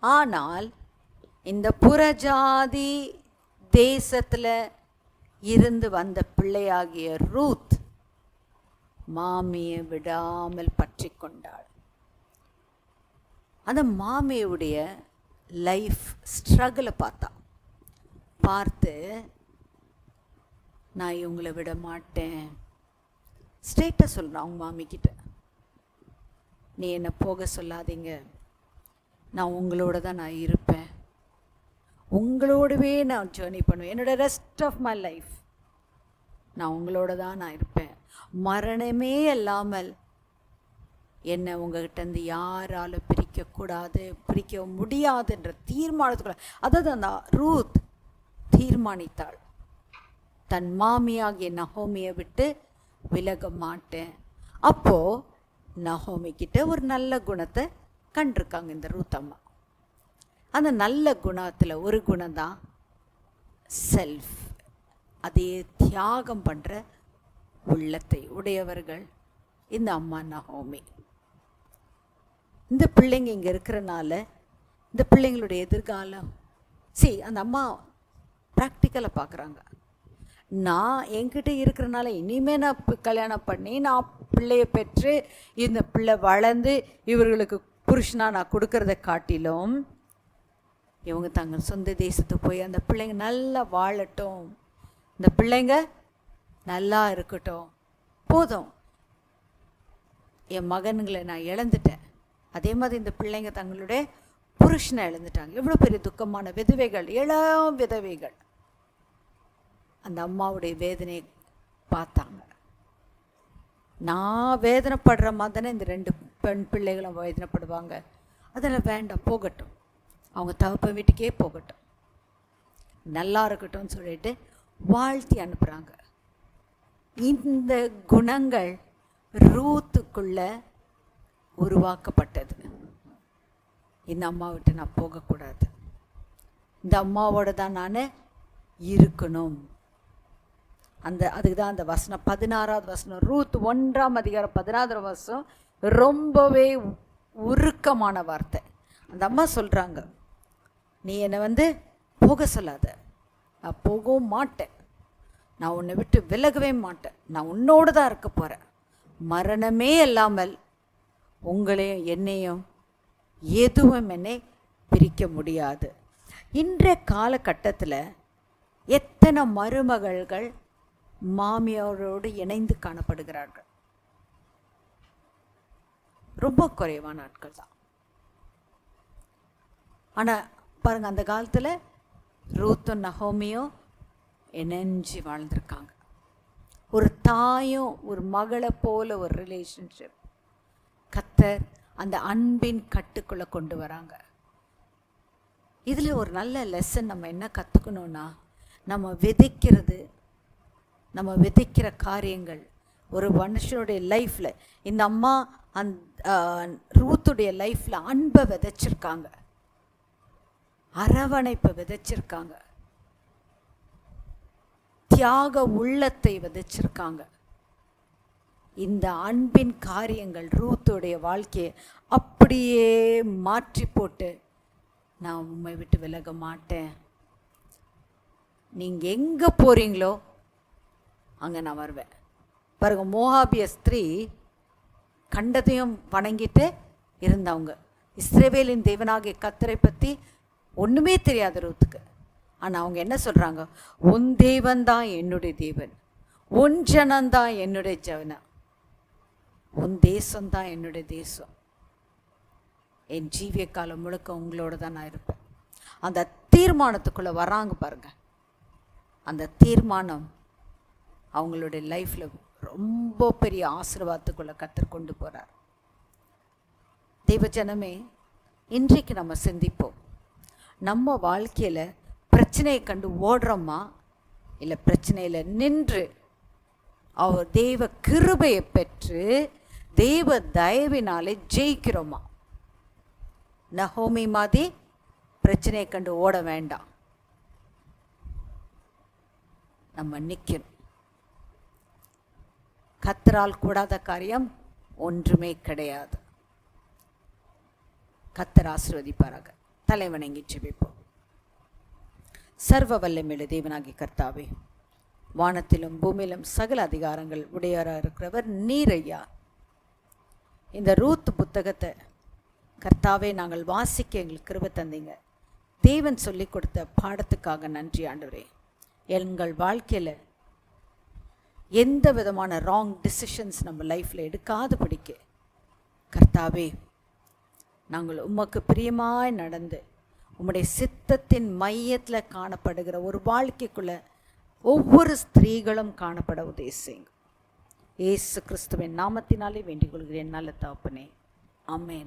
ஆனால் இந்த புறஜாதி தேசத்தில் இருந்து வந்த பிள்ளையாகிய ரூத் மாமியை விடாமல் பற்றி கொண்டாள். அந்த மாமியுடைய லைஃப் ஸ்ட்ரகிளை பார்த்தா. பார்த்து நான் இவங்களை விட மாட்டேன். ஸ்ட்ரெயிட்டாக சொல்கிறான் அவங்க மாமிக்கிட்ட நீ என்னை போக சொல்லாதீங்க. நான் உங்களோட தான் நான் இருப்பேன். உங்களோடவே நான் ஜேர்னி பண்ணுவேன். என்னோட ரெஸ்ட் ஆஃப் மை லைஃப் நான் உங்களோட தான் நான் இருப்பேன். மரணமே இல்லாமல் என்னை உங்ககிட்டேருந்து யாராலும் பிரிக்கக்கூடாது பிரிக்க முடியாதுன்ற தீர்மானத்துக்குள்ள அதாவது அந்த ரூத் தீர்மானித்தாள். தன் மாமியாகிய நகோமியை விட்டு விலக மாட்டேன். அப்போது நகோமி கிட்ட ஒரு நல்ல குணத்தை கண்டிருக்காங்க இந்த ரூத்தம்மா அந்த நல்ல குணத்தில் ஒரு குணம் தான் செல்ஃப் அதே தியாகம் பண்ணுற உள்ளத்தை உடையவர்கள் இந்த அம்மா நகோமி. இந்த பிள்ளைங்க இங்கே இருக்கிறனால இந்த பிள்ளைங்களுடைய எதிர்காலம் சரி அந்த அம்மா ப்ராக்டிக்கலாக பார்க்குறாங்க நான் என்கிட்ட இருக்கிறனால இனிமேல் நான் கல்யாணம் பண்ணி நான் பிள்ளைய பெற்று இந்த பிள்ளை வளர்ந்து இவர்களுக்கு புருஷனாக நான் கொடுக்கறத காட்டிலும் இவங்க தங்கள் சொந்த தேசத்துக்கு போய் அந்த பிள்ளைங்க நல்லா வாழட்டும். இந்த பிள்ளைங்க நல்லா இருக்கட்டும். போதும். என் மகன்களை நான் இழந்துட்டேன். அதே மாதிரி இந்த பிள்ளைங்க தங்களுடைய புருஷனை இழந்துட்டாங்க. எவ்வளோ பெரிய துக்கமான விதவைகள் இளம் விதவைகள். அந்த அம்மாவுடைய வேதனையை பார்த்தாங்க. நான் வேதனைப்படுற மாதிரி தானே இந்த ரெண்டு பெண் பிள்ளைகளும் வேதனைப்படுவாங்க. அதெல்லாம் வேண்டாம் போகட்டும். அவங்க தகப்பன் வீட்டுக்கே போகட்டும். நல்லா இருக்கட்டும்னு சொல்லிட்டு வாழ்த்தி அனுப்புகிறாங்க இந்த குணங்கள் ரூத்துக்குள்ள உருவாக்கப்பட்டது. இந்த அம்மா விட்டு நான் போகக்கூடாது. இந்த அம்மாவோட தான் நான் இருக்கணும். அந்த அதுக்கு தான் அந்த வசனம் பதினாறாவது வசனம் ரூத் ஒன்றாம் அதிகாரம் பதினாறாவது வசனம் ரொம்பவே உருக்கமான வார்த்தை. அந்த அம்மா சொல்கிறாங்க நீ என்னை வந்து போக சொல்லாத. நான் போகவும் மாட்டேன். நான் உன்னை விட்டு விலகவே மாட்டேன். நான் உன்னோடு தான் இருக்க போகிறேன் மரணமே இல்லாமல் உங்களையும் என்னையும் எதுவும் என்னை பிரிக்க முடியாது. இன்றைய காலகட்டத்தில் எத்தனை மருமகள்கள் மாமியாரோடு இணைந்து காணப்படுகிறார்கள்? ரொம்ப குறைவான ஆட்கள் தான். ஆனால் பாருங்கள் அந்த காலத்தில் ரூத்தும் நஹோமியும் இணைஞ்சி வாழ்ந்திருக்காங்க. ஒரு தாயும் ஒரு மகளை போல ஒரு ரிலேஷன்ஷிப் கத்தர் அந்த அன்பின் கட்டுக்குள்ளே கொண்டு வராங்க. இதில் ஒரு நல்ல லெசன் நம்ம என்ன கற்றுக்கணுன்னா நம்ம விதைக்கிறது நம்ம விதைக்கிற காரியங்கள் ஒரு மனுஷனுடைய லைஃப்பில் இந்த அம்மா அந் ரூத்துடைய லைஃப்பில் அன்பை விதைச்சிருக்காங்க. அரவணைப்பை விதைச்சிருக்காங்க. தியாக உள்ளத்தை விதைச்சிருக்காங்க. இந்த அன்பின் காரியங்கள் ரூத்துடைய வாழ்க்கையை அப்படியே மாற்றி போட்டு நான் உண்மை விட்டு விலக மாட்டேன். நீங்கள் எங்கே போகிறீங்களோ அங்கே நான் வருவேன். பாருங்க மோகாபிய ஸ்திரீ கண்டதையும் வணங்கிட்டு இருந்தவங்க. இஸ்ரேவேலின் தேவனாகிய கத்தரை பற்றி ஒன்றுமே தெரியாத ரூத்துக்கு. ஆனால் அவங்க என்ன சொல்கிறாங்க உன் தேவன் தான் என்னுடைய தேவன். உன் ஜனந்தான் என்னுடைய ஜவனம் உன் தேசம்தான் என்னுடைய தேசம். என் ஜீவிய காலம் முழுக்க உங்களோட தான் நான் இருப்பேன். அந்த தீர்மானத்துக்குள்ளே வராங்க பாருங்க. அந்த தீர்மானம் அவங்களுடைய லைஃப்பில் ரொம்ப பெரிய ஆசீர்வாதத்துக்குள்ளே கத்தர் கொண்டு போகிறார் தெய்வஜனமே இன்றைக்கு நம்ம சிந்திப்போம். நம்ம வாழ்க்கையில் பிரச்சனையை கண்டு ஓடுறோமா? இல்லை பிரச்சனையில் நின்று அவர் தெய்வ கிருபையை பெற்று தெய்வ தயவினாலே ஜெயிக்கிறோமா? நகோமி மாதிரி பிரச்சனையை கண்டு ஓட வேண்டாம். நம்ம நிற்கணும் கத்தரால் கூடாத காரியம் ஒன்றுமே கிடையாது. கத்தர் ஆசிர்வதிப்பாராக. தலைவணங்கி செபிப்போம் சர்வ வல்லமிழ தேவனாகி கர்த்தாவே வானத்திலும் பூமியிலும் சகல அதிகாரங்கள் உடையவராக இருக்கிறவர் நீரையா இந்த ரூத் புத்தகத்தை கர்த்தாவே நாங்கள் வாசிக்க எங்களுக்கு கிருப தந்தீங்க. தேவன் சொல்லி கொடுத்த பாடத்துக்காக நன்றி ஆண்டவரே. எங்கள் வாழ்க்கையில் எந்த விதமான ராங் டிசிஷன்ஸ் நம்ம லைஃப்பில் எடுக்காதபடிக்கு கர்த்தாவே நாங்கள் உமக்கு பிரியமாய் நடந்து உம்முடைய சித்தத்தின் மையத்தில் காணப்படுகிற ஒரு வாழ்க்கைக்குள்ள ஒவ்வொரு ஸ்திரீகளும் காணப்பட உதவி செய்யுங்க இயேசு கிறிஸ்துவின் நாமத்தினாலே வேண்டிக் கொள்கிறேன். நல்ல தாப்பனே. அமேன்